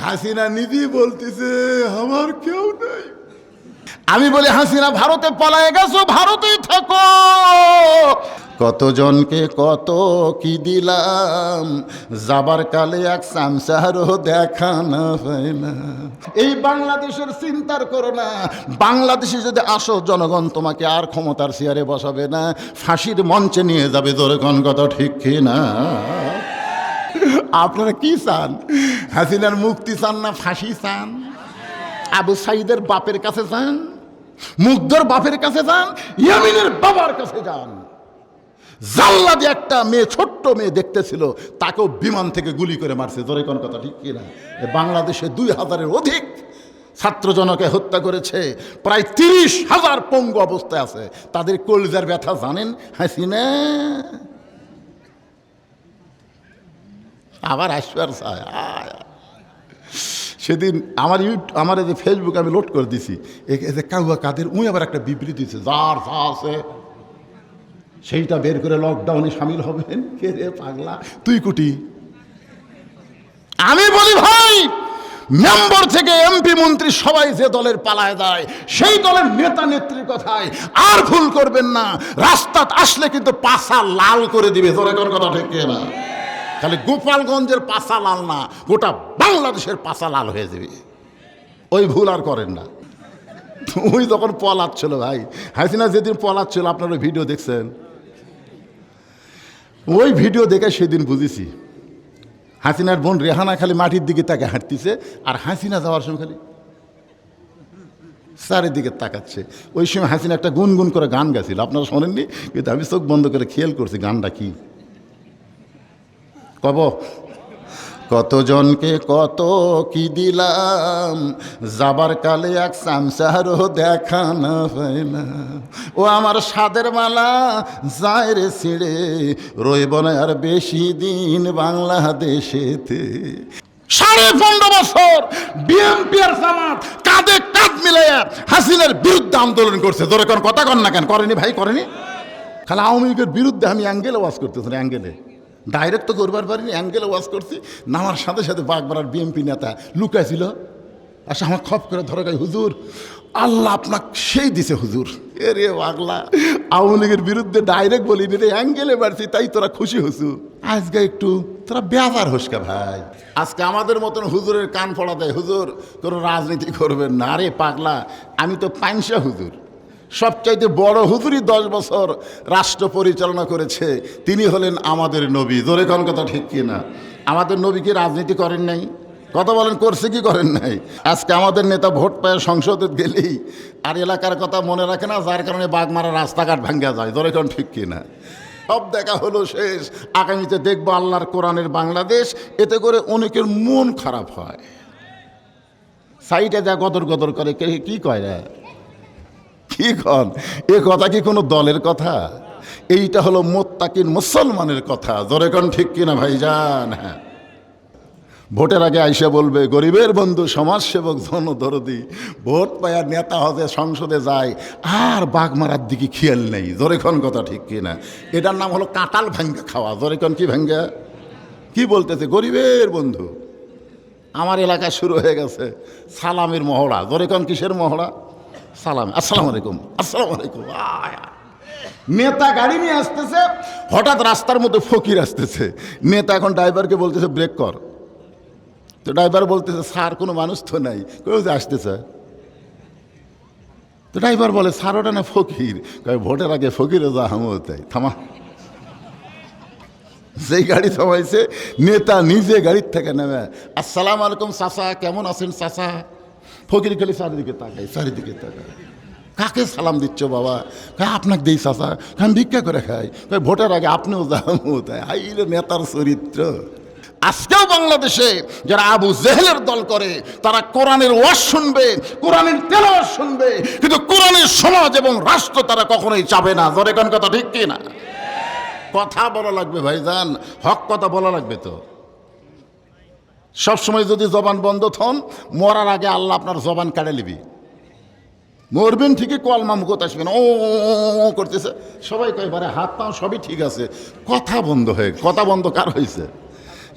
হাসিনা নিজেই বলতেছে, আমার কেউ নাই। আমি বলি, হাসিনা, ভারতে পলায় গেছো, ভারতেই থাকো। কতজনকে কত কি দিলাম, যাবার কালে এক সামসারও দেখা না পায় না। এই বাংলাদেশের চিন্তার করো না। বাংলাদেশে যদি আসো, জনগণ তোমাকে আর ক্ষমতার চেয়ারে বসাবে না, ফাঁসির মঞ্চে নিয়ে যাবে জোরে কোন কথা ঠিক কি না আপনারা কি চান? হাসিনার মুক্তি চান না ফাঁসি চান? আবু সাইদের বাপের কাছে যান মুগ্ধর বাপের কাছে যান ইয়ামিনের বাবার কাছে যান। জাল্লাদি একটা মেয়ে, ছোট্ট মেয়ে দেখতেছিল, তাকেও বিমান থেকে গুলি করে মারছে। জোরে কোন কথা ঠিক কিনা? বাংলাদেশে দুই হাজারের অধিক ছাত্রজনকে হত্যা করেছে। প্রায় তিরিশ হাজার পঙ্গু অবস্থায় আছে। তাদের কলিজার ব্যথা জানেন হাসিনা? আবার আসবার সেদিন আমার ইউট আমার এই যে ফেসবুকে আমি লোড করে দিছি। যে কাউয়া কাদের, উই আবার একটা বিবৃতি যার যা আছে, সেইটা বের করে লকডাউনে সামিল হবেন কে রে পাগলা? তুই কুটি। আমি বলি, ভাই, মেম্বার থেকে এমপি, মন্ত্রী সবাই যে দলের পালায় যায়, সেই দলের নেতা নেত্রীর কথায় আর ভুল করবেন না। রাস্তাত আসলে কিন্তু পাশা লাল করে দিবে। তোরা কোন কথা ঠিক না খালি গোপালগঞ্জের পাশা লাল না, গোটা বাংলাদেশের পাশা লাল হয়ে যাবে। ওই ভুল আর করেন না। ওই যখন পলাচ্ছিল ভাই হাসিনা যেদিন পলাচ্ছিল, আপনারা ভিডিও দেখছেন? ওই ভিডিও দেখে সেদিন বুঝেছি। হাসিনার বোন রেহানা খালি মাটির দিকে তাকে হাঁটতেছে, আর হাসিনা যাওয়ার সময় খালি চারিদিকে তাকাচ্ছে। ওই সময় হাসিনা একটা গুনগুন করে গান গাছিল, আপনারা শোনেননি? কিন্তু আমি চোখ বন্ধ করে খেয়াল করছি, গানটা কি? কব? কতজনকে কত কি দিলাম? যাবার কালে এক সামসারও দেখা না ও আমার সাদের মালা, যায় রে ছিঁড়ে। রইব না আর বেশি দিন বাংলাদেশেতে। সাড়ে পনেরো বছর বিএনপি আর জামাত কাঁধে কাঁধ মিলাইয়া হাসিনার বিরুদ্ধে আন্দোলন করছে। তোর কোন কথা কন না কেন? করেনি ভাই, করেনি? খালি আওয়ামী লীগের বিরুদ্ধে আমি অ্যাঙ্গেলে ওয়াজ করতেছি অ্যাঙ্গেলে ডাইরেক্ট তো করবার পারিনি অ্যাঙ্গেলে ওয়াজ করছি, নামার সাথে সাথে বাগবাড়ার বিএমপি নেতা লুকাইছিল। আচ্ছা আমার খপ করে ধরে গাই হুজুর, আল্লাহ আপনাকে সেই দিছে, হুজুর। এ রে পাগলা, আওয়ামী লীগের বিরুদ্ধে ডাইরেক্ট বলিনি রে অ্যাঙ্গেলে বাড়ছি তাই তোরা খুশি হসু। আজকে একটু তোরা বেজার হসকা ভাই। আজকে আমাদের মতন হুজুরের কান পড়া দেয় হুজুর, কোনো রাজনীতি করবেন না। রে পাগলা, আমি তো পাইনসা হুজুর। সবচাইতে বড় হুজুরি দশ বছর রাষ্ট্র পরিচালনা করেছে। তিনি হলেন আমাদের নবী। জোরে কোন কথা ঠিক কি না? আমাদের নবী কি রাজনীতি করেন নাই? কথা বলেন, করছে কি করেন নাই? আজকে আমাদের নেতা ভোট পায় সংসদে গেলেই। আর এলাকার কথা মনে রাখে না, যার কারণে বাগমারা রাস্তাঘাট ভাঙ্গা যায়। জোরে কোন ঠিক কি না? সব দেখা হলো শেষ। আগামীতে দেখব আল্লাহর কোরআনের বাংলাদেশ। এতে করে অনেকের মন খারাপ হয়। সাইডে যা গদর গদর করে, কে কি কয় রে? কি কন? এ কথা কি কোনো দলের কথা? এইটা হলো মোত্তাকিন মুসলমানের কথা। জোরে কন ঠিক কিনা, ভাইজান? হ্যাঁ। ভোটের আগে আইসা বলবে, গরিবের বন্ধু, সমাজসেবক, জনদরদি, ভোট পায়ার নেতা হবে সংসদে যায়, আর বাঘ মারার দিকে খেয়াল নেই। জোরে কন কথা ঠিক কিনা? এটার নাম হলো কাঁটাল ভাঙ্গা খাওয়া। জোরে কন কি ভাঙ্গা? কি বলতেছে? গরিবের বন্ধু, আমার এলাকায় শুরু হয়ে গেছে সালামের মহড়া। জোরে কন কিসের মহড়া? সালাম, আসসালামু আলাইকুম। আসসালাম আলাইকুম। নেতা গাড়ি নিয়ে আসতেছে, হঠাৎ রাস্তার মধ্যে ফকির আসতেছে। নেতা এখন ড্রাইভারকে বলতেছে, ব্রেক কর। তো ড্রাইভার বলতেছে, স্যার, কোনো মানুষ তো নাই। কেউ যে আসতেছে? তো ড্রাইভার বলে, স্যার, ওটা না ফকির। কয়, ভোটের আগে ফকিরে যা হামো তাই। থামা। যেই গাড়ি থামাইছে, নেতা নিজে গাড়ির থেকে নেমে, আসসালাম আলাইকুম, চাচা, কেমন আছেন, চাচা? ফকির খালি চারিদিকে তাকাই চারিদিকে তাকাই কাকে সালাম দিচ্ছ বাবা? কয়, আপনাকে দিই চাচা। আমি ভিক্ষা করে খাই। কয়, ভোটের আগে আপনিও যান তাই নেতার চরিত্র। আজকেও বাংলাদেশে যারা আবু জেহেলের দল করে, তারা কোরআনের ওয়াজ শুনবে, কোরআনের তেলাওয়াজ শুনবে, কিন্তু কোরআনের সমাজ এবং রাষ্ট্র তারা কখনোই চাবে না। জোরে কথা ঠিক কি না কথা বলা লাগবে ভাইজান, হক কথা বলা লাগবে তো। সবসময় যদি জবান বন্ধ থন, মরার আগে আল্লাহ আপনার জবান কাড়ে নিবি। মরবেন ঠিকই কলমা মুখত আসবেন, ও করতেছে। সবাই কয় বারে হাত পাও সবই ঠিক আছে। কথা বন্ধ হয়ে, কথা বন্ধ কার হয়েছে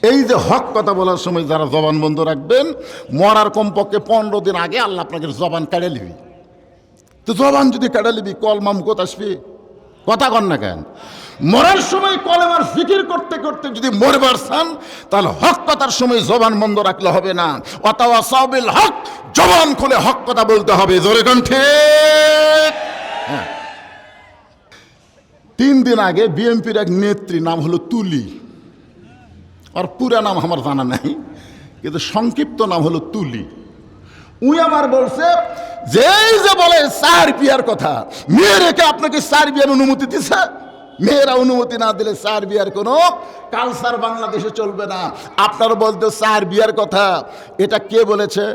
এই যে হক কথা বলার সময় যারা জবান বন্ধ রাখবেন, মরার কমপক্ষে পনেরো দিন আগে আল্লাহ আপনাকে জবান কেড়ে নিবি। তো জবান যদি কেড়ে নিবি কল মাম কোথ আসবি। কথা কন না কেন? মরার সময় কলেমার ফিকির করতে করতে যদি মরবার চান, তাহলে হক কথার সময় জবান বন্ধ রাখলে হবে না। অথবা সাবিল হক, জবান খুলে হক কথা বলতে হবে। জোরে কণ্ঠে হ্যাঁ। তিন দিন আগে বিএনপির এক নেত্রী নাম হলো তুলি। আর পুরা নাম আমার জানা নাই, কিন্তু সংক্ষিপ্ত নাম হলো তুলি। উই আমার বলছে, যেই যে বলে চার বিয়ার কথা মেয়েরেকে আপনাকে চার বিয়ার অনুমতি দিছে? মেয়েরা অনুমতি না দিলে চার বিয়ার কোনো কালচার বাংলাদেশে চলবে না। আপনার বলতে চার বিয়ার কথা, এটা কে বলেছে?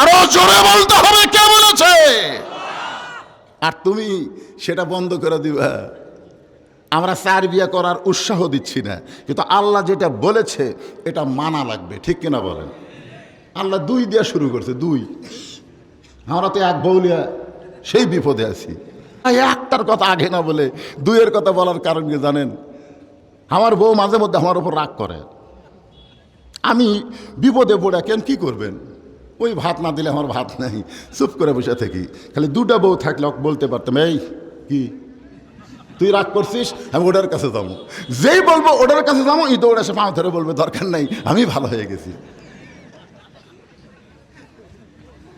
আরও জোরে বলতে হবে, কে বলেছে? আর তুমি সেটা বন্ধ করে দিবা। আমরা চার বিয়া করার উৎসাহ দিচ্ছি না, কিন্তু আল্লাহ যেটা বলেছে, এটা মানা লাগবে, ঠিক কিনা বলেন? আল্লাহ দুই দেওয়া শুরু করছে, দুই। আমরা তো এক বৌলিয়া সেই বিপদে আছি। একটার কথা আগে না বলে, দুইয়ের কথা বলার কারণ কি জানেন? আমার বউ মাঝে মধ্যে আমার উপর রাগ করে। আমি বিপদে পড়ে কেন কি করবেন? ওই ভাত না দিলে আমার ভাত নাই। চুপ করে বসে থাকি। খালি দুটা বউ থাকলে বলতে পারতাম, এই, কি? তুই রাগ করছিস? আমি ওটার কাছে যাব। যেই বলব ওটার কাছে যাব ই দৌড়ে এসে পাঁচ ধরে বলবে, দরকার নাই, আমি ভালো হয়ে গেছি।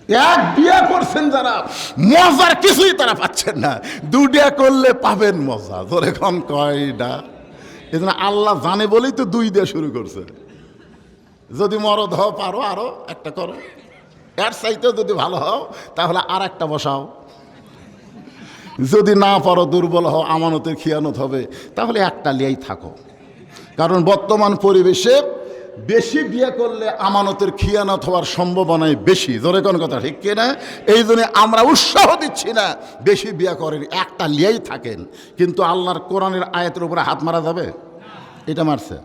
এক বিয়ে করছেন যারা, মজার কিছুই তারা পাচ্ছেন না। দুটা করলে পাবেন মজা, ধরে কম কয়টা? এই জন্য আল্লাহ জানে বলেই তো দুই দিয়ে শুরু করছে। যদি মরদ হও পারো আরও একটা করো। এর চাইতেও যদি ভালো হও, তাহলে আর একটা বসাও। যদি না পারো, দুর্বল হও, আমানতের খিয়ানত হবে, তাহলে একটা লিয়েই থাকো। কারণ বর্তমান পরিবেশে বেশি বিয়ে করলে আমানতের খিয়ানত হওয়ার সম্ভাবনাই বেশি। জোরে কোন কথা ঠিক কিনা? এই জন্য আমরা উৎসাহ দিচ্ছি না। বেশি বিয়ে করেন, একটা লিয়েই থাকেন। কিন্তু আল্লাহর কোরআনের আয়াতের উপরে হাত মারা যাবে? এটা মারছে।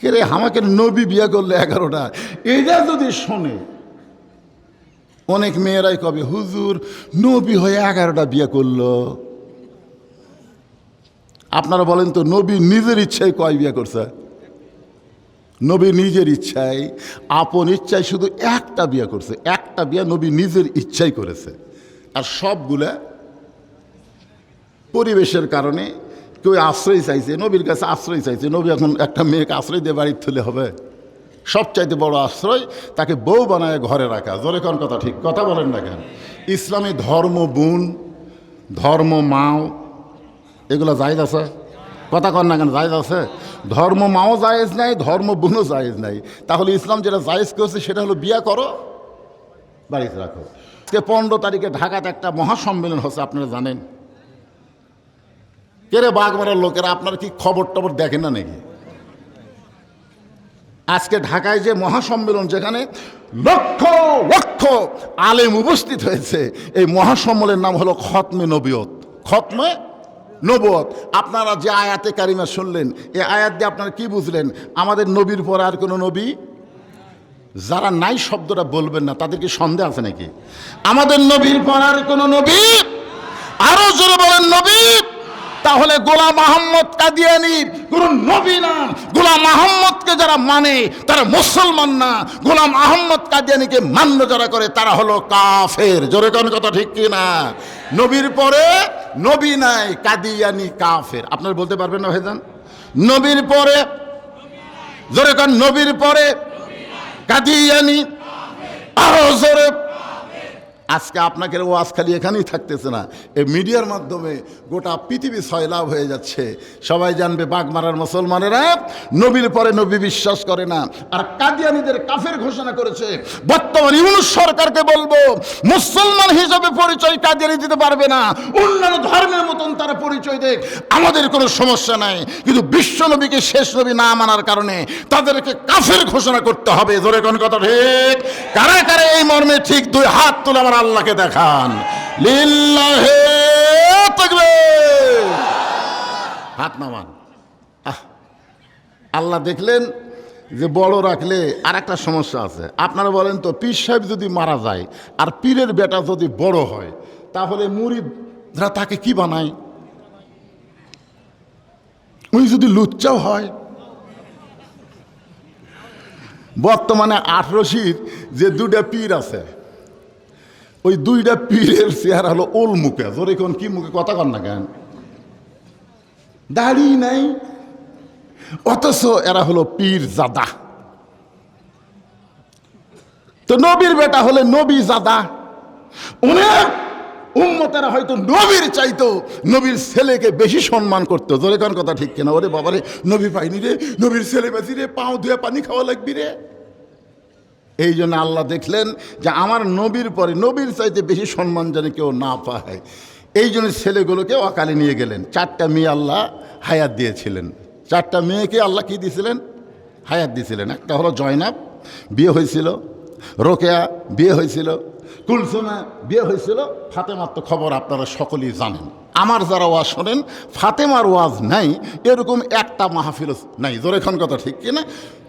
কে রে আমাকে নবী বিয়ে করলে এগারোটা? এটা যদি শোনে, অনেক মেয়েরাই কবে, হুজুর, নবী হয়ে এগারোটা বিয়ে করল। আপনারা বলেন তো, নবী নিজের ইচ্ছায় কয় বিয়ে করছে? নবী নিজের ইচ্ছায়, আপন ইচ্ছায় শুধু একটা বিয়ে করছে। একটা বিয়ে নবী নিজের ইচ্ছাই করেছে। আর সবগুলা পরিবেশের কারণে কেউ আশ্রয় চাইছে, নবীর কাছে আশ্রয় চাইছে। নবী এখন একটা মেয়েকে আশ্রয় দিয়ে বাড়ির তুলে হবে। সবচাইতে বড় আশ্রয় তাকে বউ বানায় ঘরে রাখা। জোরে কোন কথা ঠিক? কথা বলেন না কেন? ইসলামী ধর্ম বোন, ধর্ম মাও, এগুলো জায়েজ আছে? কথা কন না কেন? জায়েজ আছে? ধর্ম মাও জায়েজ নাই, ধর্ম বোনও জায়েজ নাই। তাহলে ইসলাম যেটা জায়েজ করেছে, সেটা হলো বিয়া করো, বাড়িতে রাখো। আজকে পনেরো তারিখে ঢাকাতে একটা মহাসম্মেলন হচ্ছে, আপনারা জানেন। কেরে বাগমারার লোকেরা, আপনার কি খবর টবর দেখেন না নাকি? আজকে ঢাকায় যে মহাসম্মেলন, যেখানে লক্ষ লক্ষ আলেম উপস্থিত হয়েছে, এই মহাসম্মেলনের নাম হলো খতমে নবিয়ত। খতমে নবত আপনারা যে আয়াতে কারিমা শুনলেন এই আয়াত দিয়ে আপনারা কি বুঝলেন? আমাদের নবীর পর আর কোনো নবী? যারা নাই শব্দটা বলবেন না, তাদের কি সন্দেহ আছে নাকি? আমাদের নবীর পর আর কোনো নবী? আরও জোরে বলেন, নবী! তাহলে গোলাম আহম্মদ কাদিয়ানির কোন নবী না। গোলাম আহম্মদকে যারা মানে তারা মুসলমান না। গোলাম আহম্মদ কাদিয়ানিকে মান্য যারা করে, তারা হলো কাফের। জোরে কোন কথা ঠিক কি না নবীর পরে নবী নাই, কাদিয়ানি, কাফের। আপনার বলতে পারবেন না ভাইজান? নবীর পরে, জোরে কান, নবীর পরে, কাদিয়ানি, আরও জোরে আজকে আপনাকে ওয়াজ খালি এখানেই থাকতেছে না। এই মিডিয়ার মাধ্যমে গোটা পৃথিবী সয়লাভ হয়ে যাচ্ছে। সবাই জানবে বাগমারার মুসলমানেরা নবীর পরে নবী বিশ্বাস করে না। আর কাদিয়ানিদের কাফের ঘোষণা করেছে, বর্তমান ইউনুস সরকারকে বলব, মুসলমান হিসেবে পরিচয় কাদিয়ানি দিতে পারবে না। অন্যান্য ধর্মের মতন তারা পরিচয় দেখ। আমাদের কোনো সমস্যা নাই। কিন্তু বিশ্ব নবীকে শেষ নবী না মানার কারণে তাদেরকে কাফের ঘোষণা করতে হবে। জোরে কোন কথা ঠিক? কারা কারা এই মর্মে ঠিক দুই হাত তুলে আমার আল্লাহকে দেখান। লিল্লাহে হাত নামান। আল্লাহ দেখলেন যে বড় রাখলে আর একটা সমস্যা আছে। আপনারা বলেন তো, পীর সাহেব যদি মারা যায় আর পীরের বেটা যদি বড় হয়, তাহলে মুরিদরা তাকে কি বানায়? উনি যদি লুচ্চাও হয়। বর্তমানে আঠারোশির যে দুটা পীর আছে ওই দুইটা পীরের চেহারা হলো ওল মুখে। জোরে কোন, কি মুখে কথা কন না কেন? দাড়ি নাই, অথচ এরা হলো পীর জাদা। তো নবীর বেটা হলে নবী জাদা। অনেক উম্মতেরা হয়তো নবীর চাইতো, নবীর ছেলেকে বেশি সম্মান করতো। জোরে কোন কথা ঠিক কেনা? ওরে বাবারে, নবী পাইনি রে, নবীর ছেলে বেশি রে, পাও ধুয়ে পানি খাওয়া লাগবি রে। এই জন্য আল্লাহ দেখলেন যে আমার নবীর পরে, নবীর চাইতে বেশি সম্মান যেন কেউ না পায়। এই জন্য ছেলেগুলোকে অকালে নিয়ে গেলেন। চারটা মেয়ে আল্লাহ হায়াত দিয়েছিলেন। চারটা মেয়েকে আল্লাহ কি দিয়েছিলেন হায়াত দিয়েছিলেন একটা হলো জয়নাব, বিয়ে হয়েছিল। রোকেয়া, বিয়ে হয়েছিল। কুলসুমা, বিয়ে হয়েছিল। ফাতেমার তো খবর আপনারা সকলেই জানেন। আমার যারা ওয়াজ শোনেন, ফাতেমার ওয়াজ নাই, এরকম একটা মাহফিল নাই। জোরেখন কথা ঠিক কিনা?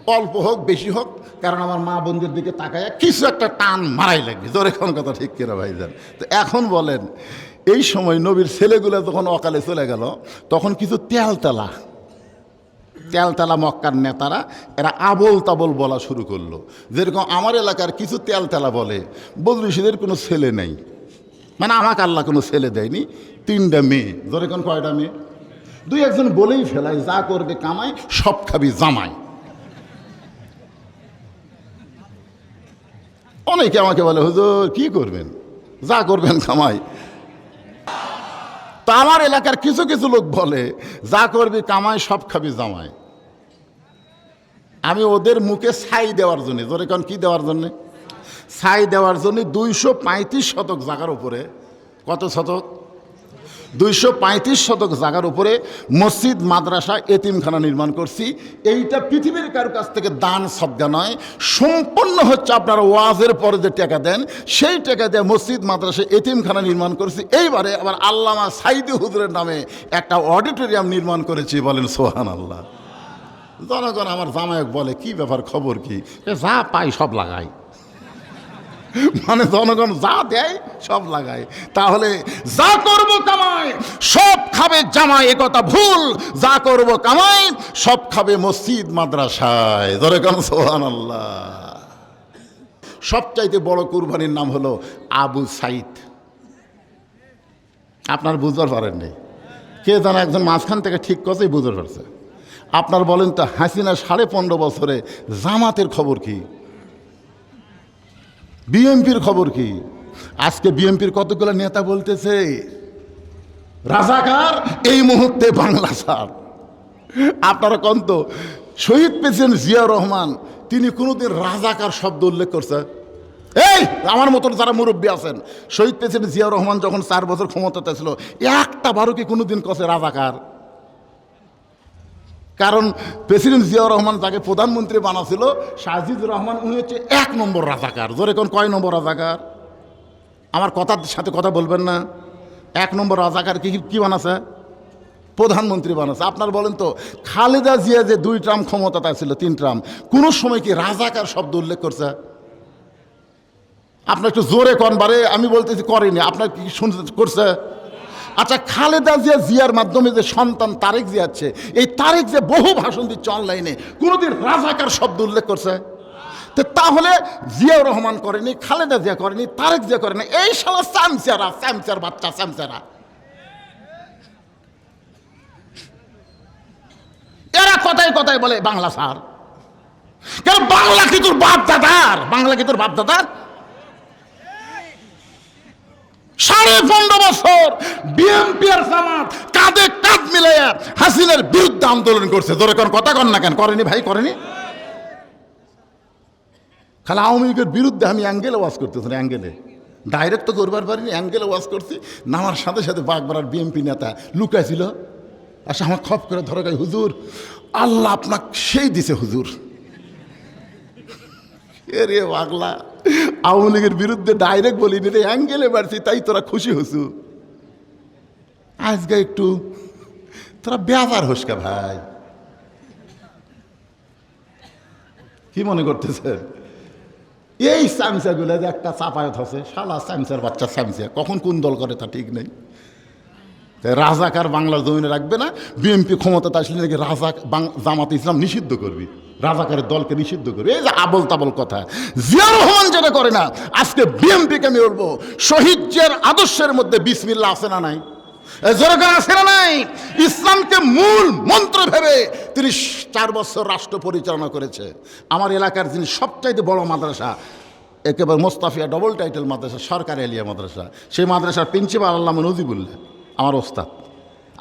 অল্প হোক, বেশি হোক, কারণ আমার মা বোনদের দিকে তাকায় কিছু একটা টান মারাই লাগবে। জোরেখন কথা ঠিক কিনা ভাইজান? তো এখন বলেন, এই সময় নবীর ছেলেগুলো যখন অকালে চলে গেল, তখন কিছু তেলতেলা তেলতেলা মক্কার নেতারা, এরা আবল তাবল বলা শুরু করল। যেরকম আমার এলাকার কিছু তেলতেলা বলে বদরুশিদের কোনো ছেলে নেই। মানে আমাকে আল্লাহ কোনো ছেলে দেয়নি, তিনটা মেয়ে। ধরে কোন কয়টা মেয়ে? দুই একজন বলেই ফেলাই যা করবে কামাই সব খাবি জামাই। অনেকে আমাকে বলে, হুজুর, কি করবেন? যা করবেন কামাই তা আমার এলাকার কিছু কিছু লোক বলে, যা করবি কামাই, সব খাবি জামাই। আমি ওদের মুখে ছাই দেওয়ার জন্য, জোরে কারণ কি দেওয়ার জন্যে? ছাই দেওয়ার জন্য দুইশো পঁয়ত্রিশ শতক জাগার উপরে, কত শতক? দুইশো পঁয়ত্রিশ শতক জায়গার উপরে মসজিদ, মাদ্রাসা, এতিমখানা নির্মাণ করছি। এইটা পৃথিবীর কারও কাছ থেকে দান, সদ্গা নয়। সম্পূর্ণ হচ্ছে আপনারা ওয়াজের পরে যে টাকা দেন, সেই টাকা দিয়ে মসজিদ, মাদ্রাসা, এতিমখানা নির্মাণ করছি। এইবারে আবার আল্লামা সাইদি হুজুরের নামে একটা অডিটোরিয়াম নির্মাণ করেছি বলেন সোহান আল্লাহ জনগণ আমার জামায়ক বলে, কি ব্যাপার খবর কি? যা পাই সব লাগাই। মানে জনগণ যা দেয়, সব লাগায়। তাহলে যা করব কামায় সব খাবে জামাই, এ কথা ভুল। যা করব কামাই, সব খাবে মসজিদ, মাদ্রাসায়। ধরে কেন সোহান আল্লাহ সবচাইতে বড় কুরবানির নাম হলো আবু সাইদ। আপনার বুঝতে পারেননি? কে যেন একজন মাঝখান থেকে ঠিক কথাই বুঝতে পারছে। আপনার বলেন তো হাসিনা সাড়ে পনেরো বছরে জামাতের খবর কি? বিএমপির খবর কি? আজকে বিএমপির কতগুলো নেতা বলতেছে, রাজাকার, এই মুহূর্তে বাংলা সার আপনারা কন্ত, শহীদ পেয়েছেন জিয়া রহমান, তিনি কোনোদিন রাজাকার শব্দ উল্লেখ করছে? এই, আমার মতন যারা মুরব্বী আছেন, শহীদ পেয়েছেন জিয়া রহমান যখন চার বছর ক্ষমতাতে ছিল, একটা বারো কি কোনোদিন কছে রাজাকার? কারণ প্রেসিডেন্ট জিয়াউর রহমান তাকে প্রধানমন্ত্রী বানাছিল শাহজিদুর রহমান, উনি হচ্ছে এক নম্বর রাজাকার। ধরে কোন কয় নম্বর রাজাকার? আমার কথার সাথে কথা বলবেন না। এক নম্বর রাজাকার কি কি বানাছে? প্রধানমন্ত্রী বানাচ্ছে আপনার বলেন তো, খালেদা জিয়া যে দুই ট্রাম ক্ষমতাটা ছিল, তিন ট্রাম, কোনো সময় কি রাজাকার শব্দ উল্লেখ করছে? আপনার একটু জোরে কন বারে, আমি বলতেছি করেনি। আপনার কি শুনতে করছে? আচ্ছা খালেদা জিয়া জিয়ার মাধ্যমে যে সন্তান তারেক জিয়াচ্ছে এই তারেক যে বহু ভাষণ দিচ্ছে অনলাইনে, কোনোদিন রাজাকার শব্দ উল্লেখ করছে? তো তাহলে জিয়াউর রহমান করেনি, খালেদা জিয়া করেনি, তারেক জিয়া করেনি, এই সালা স্যামচারা স্যামচার বাচ্চা স্যামচারা এরা কথায় কথায় বলে, বাংলা স্যার। কেন বাংলা কি তোর বাপ দাদার বাংলা কি তোর বাপ দাদার সাড়ে পনেরো বছর বিএনপি আর জামাত কাঁধে কাঁধ মিলাইয়া হাসিনার বিরুদ্ধে আন্দোলন করছে। ধরে কোন কথা কন না কেন? করেনি ভাই, করেনি? খালি আওয়ামী লীগের বিরুদ্ধে আমি অ্যাঙ্গেলে ওয়াজ করতেছি অ্যাঙ্গেলে ডাইরেক্ট তো করবার পারিনি অ্যাঙ্গেলে ওয়াজ করছি। নামার সাথে সাথে বাগবাড়ার বিএনপি নেতা লুকাইছিল। আচ্ছা আমার খপ করে ধরে গাই, হুজুর, আল্লাহ আপনাকে সেই দিছে, হুজুর। এ রে পাগলা। আওয়ামী লীগের বিরুদ্ধে ডাইরেক্ট বলিনি রে অ্যাঙ্গেলে বাড়ছি তাই তোরা খুশি হসু। আজকে একটু তোরা বেজার হসকা ভাই। কি মনে করতেছে এই স্যামসাগুলো যে একটা চাপায়ত আছে শালা স্যামসার বাচ্চা স্যামসা, কখন কোন দল করে তা ঠিক নেই। রাজাকার বাংলার জমিনে রাখবে না, বিএনপি ক্ষমতা আসলে নাকি রাজা জামাত ইসলাম নিষিদ্ধ করবি। রাজাকারের দলকে নিষিদ্ধ করবে এই যে আবল তাবল কথা। জিয়া রহমান যেটা করে না, আজকে বিএমপিকে আমি বলব শহীদ জিয়ার আদর্শের মধ্যে বিসমিল্লা আছে না নাই? আছে না নাই? ইসলামকে মূল মন্ত্র ভেবে তিনি চার বছর রাষ্ট্র পরিচালনা করেছে। আমার এলাকার যিনি সবচাইতে বড় মাদ্রাসা, একেবারে মোস্তাফিয়া ডবল টাইটেল মাদ্রাসা, সরকারি এলিয়া মাদ্রাসা, সেই মাদ্রাসার প্রিন্সিপাল আল্লাহ নজিবুল্লাহ, আমার ওস্তাদ।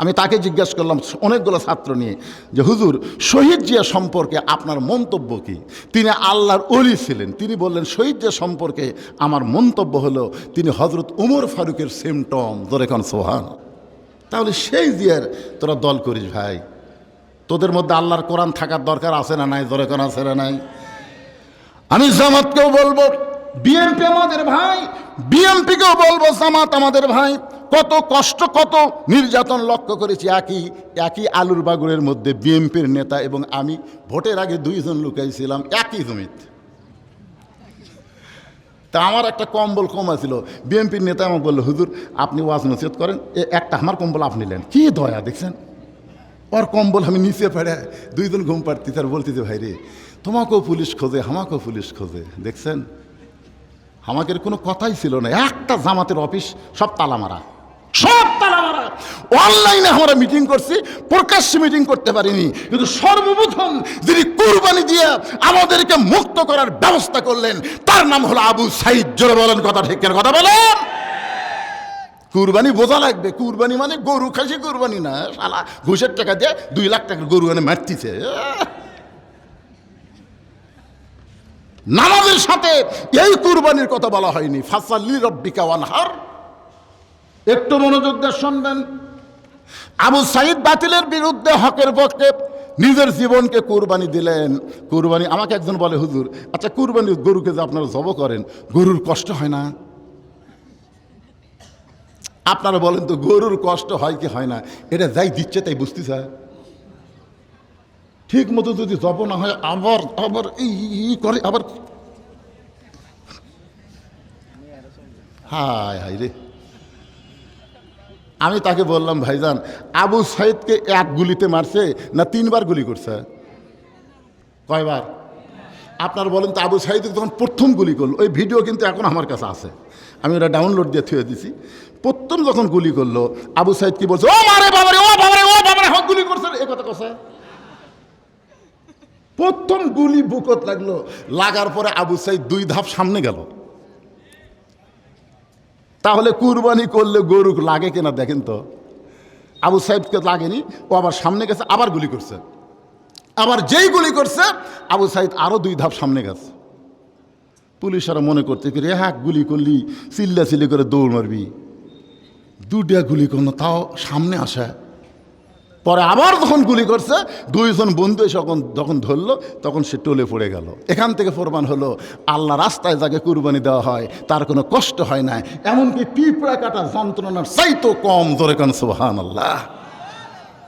আমি তাকে জিজ্ঞাসা করলাম অনেকগুলো ছাত্র নিয়ে যে, হুজুর, শহীদ জিয়া সম্পর্কে আপনার মন্তব্য কি? তিনি আল্লাহর অলি ছিলেন। তিনি বললেন, শহীদ জিয়া সম্পর্কে আমার মন্তব্য হলো, তিনি হজরত উমর ফারুকের সিমটম দরেখান সোহান তাহলে সেই জিয়ার তোরা দল করিস ভাই। তোদের মধ্যে আল্লাহর কোরআন থাকার দরকার আছে না নাই? দরেখান আছে না নাই? আমি জামাতকেও বলব, বিএনপি আমাদের ভাই, বিএনপিকেও বলব জামাত আমাদের ভাই। কত কষ্ট, কত নির্যাতন লক্ষ্য করেছি। একই একই আলুর বাগুরের মধ্যে বিএমপির নেতা এবং আমি ভোটের আগে দুইজন লুকাইছিলাম একই জমিতে। তা আমার একটা কম্বল কমা ছিল বিএমপির নেতা আমাকে বলল, হুজুর, আপনি ওয়াজ নসিহত করেন। এ, একটা আমার কম্বল আপনি নেন। কি দয়া, দেখছেন? ওর কম্বল আমি নিচে পেড়ে দুইজন ঘুম পাড়তি তার বলতেছে, ভাই রে, তোমাকেও পুলিশ খোঁজে, আমাকেও পুলিশ খোঁজে। দেখছেন? আমাদের কোনো কথাই ছিল না। একটা জামাতের অফিস, সব তালা মারা। সব তালা মারা। অনলাইনে আমরা মিটিং করছি, প্রকাশ্যে মিটিং করতে পারিনি। কিন্তু সর্বপ্রথম যিনি কুরবানি দিয়ে আমাদেরকে মুক্ত করার ব্যবস্থা করলেন, তার নাম হলো আবু সাইদ। জোরে বলেন কথা ঠিক কথা বলেন। কুরবানি বোঝা লাগবে। কুরবানি মানে গরু খাসি কুরবানি না, শালা। ঘুষের টাকা দিয়ে দুই লাখ টাকার গরু এনে মারতিছে। নামাজের সাথে এই কুরবানির কথা বলা হয়নি। ফাসাল্লি রব্বিকা ওয়ানহার। একটু মনোযোগ দিয়ে শুনবেন। আবু সাইদ বাতিলের বিরুদ্ধে হকের পক্ষে নিজের জীবনকে কুরবানি দিলেন। কুরবানি আমাকে একজন বলে, হুজুর আচ্ছা কুরবানি গরুকে যে আপনারা জব করেন, গরুর কষ্ট হয় না? আপনারা বলেন তো, গরুর কষ্ট হয় কি হয় না? এটা যাই দিচ্ছে তাই বুঝতে চায়। ঠিক মতো যদি জব না হয়, আবার আবার এই করে, আবার হায় হায় রে। আমি তাকে বললাম, ভাইজান, আবু সাইদকে এক গুলিতে মারছে না তিনবার গুলি করছে? কয়বার? আপনার বলেন তো আবু সাইদ তখন প্রথম গুলি করল, ওই ভিডিও কিন্তু এখন আমার কাছে আছে। আমি ওটা ডাউনলোড দিয়ে থুয়ে দিছি। প্রথম যখন গুলি করল, আবু সাইদ কি বলছে, ও মারে বাবারে, ও বাবারে ও বাবারে, হক গুলি করছে। এ কথা কথা প্রথম গুলি বুকত লাগল, লাগার পরে আবু সাইদ দুই ধাপ সামনে গেল। তাহলে কুরবানি করলে গরু লাগে কিনা দেখেন তো? আবু সাহেবকে লাগেনি, ও আবার সামনে গেছে, আবার গুলি করছে। আবার যেই গুলি করছে, আবু সাইদ আরও দুই ধাপ সামনে গেছে। পুলিশরা মনে করতে কি রে হ্যাঁ গুলি করলি চিল্লা চিল্লি করে দৌড় মারবি। দুটা গুলি করল, তাও সামনে আসে। পরে আবার যখন গুলি করছে, দুইজন বন্ধু যখন যখন ধরলো, তখন সে টলে পড়ে গেল। এখান থেকে প্রমাণ হলো, আল্লাহ রাস্তায় যাকে কুরবানি দেওয়া হয়, তার কোনো কষ্ট হয় না এমনকি পিঁপড়া কাটা যন্ত্রণার চাইতো কম ধরে কান সোহান আল্লাহ